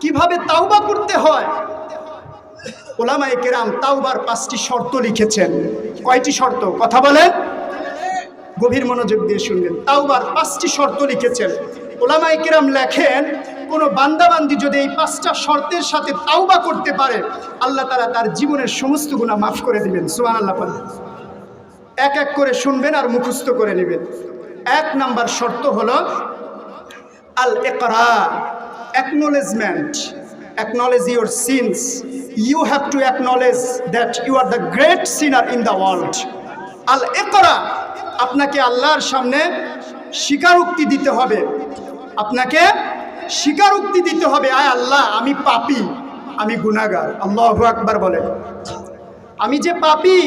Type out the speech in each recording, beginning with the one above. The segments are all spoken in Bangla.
কীভাবে তাওবা করতে হয়? ওলামায়ে কেরাম তাওবার পাঁচটি শর্ত লিখেছেন। কয়টি শর্ত? কথা বলেন। গভীর মনোযোগ দিয়ে শুনবেন। তাওবার পাঁচটি শর্ত লিখেছেন। ওলামায়ে কেরাম লেখেন, কোনো বান্দাবান্দি যদি এই পাঁচটা শর্তের সাথে তাওবা করতে পারে, আল্লাহ তারা তার জীবনের সমস্ত গুণা মাফ করে দিবেন। সুবান আল্লাহ এক এক করে শুনবেন আর মুখস্থ করে নেবেন। এক নাম্বার শর্ত হলো আল একরা acknowledgement, acknowledge your sins. You have to acknowledge that you are the great sinner in the world. আল একরা আপনাকে আল্লাহর সামনে স্বীকারোক্তি দিতে হবে। আপনাকে স্বীকারোক্তি দিতে হবে, আয় আল্লাহ, আমি পাপী, আমি গুনাহগার। আল্লাহু আকবার বলে। আমি যে পাপী,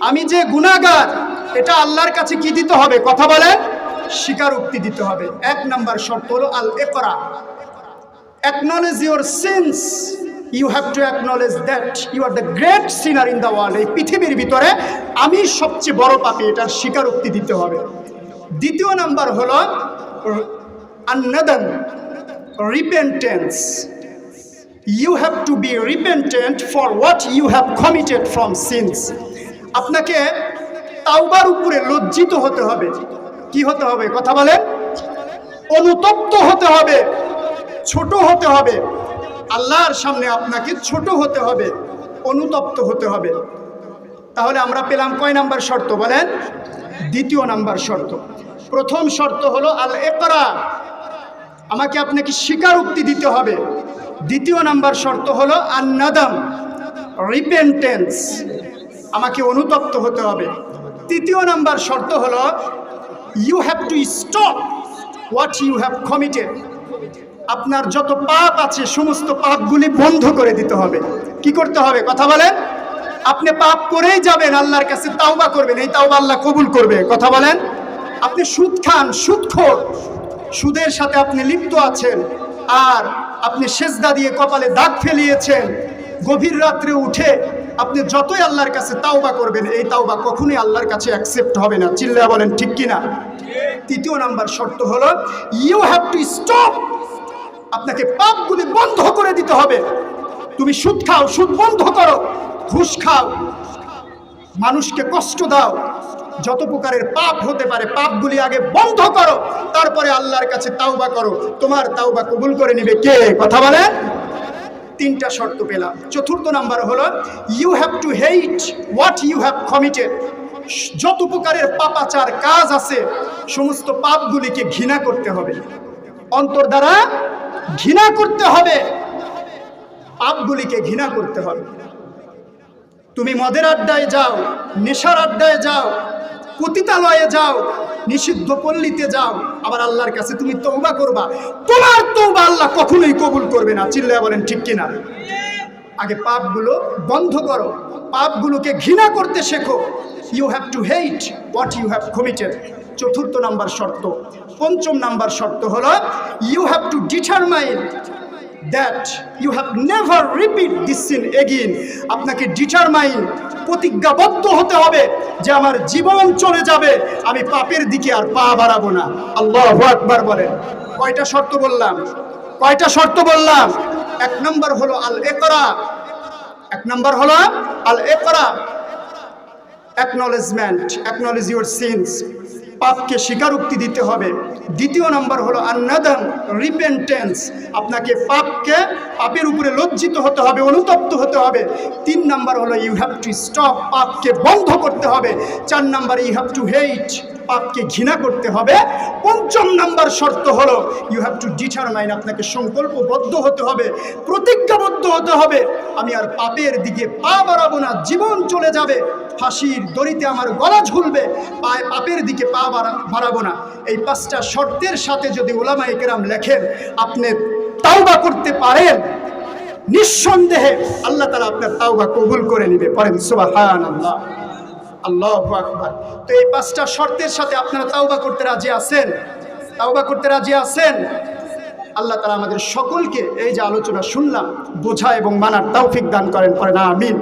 আমি যে গুনাহগার, এটা আল্লাহর কাছে কি দিতে হবে? কথা বলেন। স্বীকারোক্তি দিতে হবে। এক নাম্বার শর্ত হলো আল একরা acknowledge your sins. You have to acknowledge that you are the great sinner in the world. এই পৃথিবীর ভিতরে আমি সবচেয়ে বড় পাপী, এটার স্বীকারোক্তি দিতে হবে। দ্বিতীয় নাম্বার হলো আন্নাদান repentance you have to be repentant for what you have committed from sins আপনাকে তাওবার উপরে লজ্জিত হতে হবে। কি হতে হবে? কথা বলেন। অনুতপ্ত হতে হবে। ছোট হতে হবে। আল্লাহর সামনে আপনাকে ছোট হতে হবে, অনুতপ্ত হতে হবে। তাহলে আমরা পেলাম কয় নাম্বার শর্ত বলেন? দ্বিতীয় নাম্বার শর্ত। প্রথম শর্ত হলো আল একরা আমাকে আপনাকে স্বীকারোক্তি দিতে হবে। দ্বিতীয় নাম্বার শর্ত হলো আন্নাদাম রিপেন্টেন্স আমাকে অনুতপ্ত হতে হবে। তৃতীয় নাম্বার শর্ত হলো you have to stop what you have committed আপনার যত পাপ আছে, সমস্ত পাপগুলি বন্ধ করে দিতে হবে। কি করতে হবে? কথা বলেন। আপনি পাপ করেই যাবেন, আল্লাহর কাছে তাওবা করবেন। এই তাওবা আল্লাহ কবুল করবে। কথা বলেন। আপনি সুদ খান সুদখোর সুদের সাথে আপনি লিপ্ত আছেন, আর আপনি সেজদা দিয়ে কপালে দাগ ফেলিয়েছেন। গভীর রাত্রে উঠে আপনি যতই আল্লাহর কাছে তাওবা করবেন, এই তাওবা কখনোই আল্লাহর কাছে অ্যাকসেপ্ট হবে না। চিল্লা বলেন, ঠিক কিনা? তৃতীয় নাম্বার শর্ত হলো ইউ হ্যাভ টু স্টপ আপনাকে পাপগুলি বন্ধ করে দিতে হবে। তুমি সুদ খাও, সুদ বন্ধ করো, ঘুষ খাও, মানুষকে কষ্ট দাও। যত প্রকারের পাপ হতে পারে, পাপগুলি আগে বন্ধ করো, তারপরে আল্লাহর কাছে তাওবা করো। তোমার তাওবা কবুল করে নিবে কে? কথা বলে? তিনটা শর্ত পেলাম। চতুর্থ নাম্বার হলো you have to hate what you have committed যত প্রকারের পাপাচার কাজ আছে, সমস্ত পাপগুলিকে ঘৃণা করতে হবে। অন্তর দ্বারা ঘৃণা করতে হবে। পাপগুলিকে ঘৃণা করতে হবে। তুমি মদের আড্ডায় যাও, নেশার আড্ডায় যাও, পতিতালয়ে যাও, নিষিদ্ধ পল্লীতে যাও, আবার আল্লাহর কাছে তুমি তৌবা করবা। তোমার তৌবা আল্লাহ কখনোই কবুল করবে না। চিল্লায় বলেন, ঠিক কিনা? আগে পাপগুলো বন্ধ করো। পাপগুলোকে ঘৃণা করতে শেখো। You have to hate what you have committed চতুর্থ নাম্বার শর্ত। পঞ্চম নাম্বার শর্ত হলো you have to determine that you have never repeat this sin again আপনাকে ডিটারমাইন প্রতিজ্ঞাবদ্ধ হতে হবে যে আমার জীবন চলে যাবে, আমি পাপের দিকে আর পা বাড়াবো না। আল্লাহ আকবার বলেন। কয়টা শর্ত বললাম? কয়টা শর্ত বললাম? এক নম্বর হলো আল একরা এক নম্বর হলো আল একরা অ্যাকনোলেজমেন্ট অ্যাকনোলেজ ইউর সিনস পাপকে স্বীকারোক্তি দিতে হবে। দ্বিতীয় নম্বর হলো আন্নাদান রিপেন্টেন্স আপনাকে পাপকে, পাপের উপরে লজ্জিত হতে হবে, অনুতপ্ত হতে হবে। তিন নম্বর হলো ইউ হ্যাভ টু স্টপ পাপকে বন্ধ করতে হবে। চার number you have to hate পাপকে ঘৃণা করতে হবে। পঞ্চম নাম্বার শর্ত হলো ইউ হ্যাভ টু ডিটারমাইন আপনাকে সংকল্পবদ্ধ হতে হবে, প্রতিজ্ঞাবদ্ধ হতে হবে। আমি আর পাপের দিকে পা বাড়াবো না, জীবন চলে যাবে। ফাঁসির দড়িতে আমার গলা ঝুলবে, পায়ে পাপের দিকে পা বাড়াবো না। এই পাঁচটা শর্তের সাথে যদি ওলামাই কেরাম লেখেন, আপনি তাওবা করতে পারেন। নিঃসন্দেহে আল্লাহ তালা আপনার তাওবা কবুল করে নিবে। পড়েন সুবাহান আল্লাহ আল্লাহ আকবার। তো এই পাঁচটা শর্তের সাথে আপনারা তাওবা করতে রাজি আছেন? তাওবা করতে রাজি আছেন? আল্লাহ তালা আমাদের সকলকে এই যে আলোচনা শুনলাম, বোঝা এবং মানার তৌফিক দান করেন। পরে না আমিন।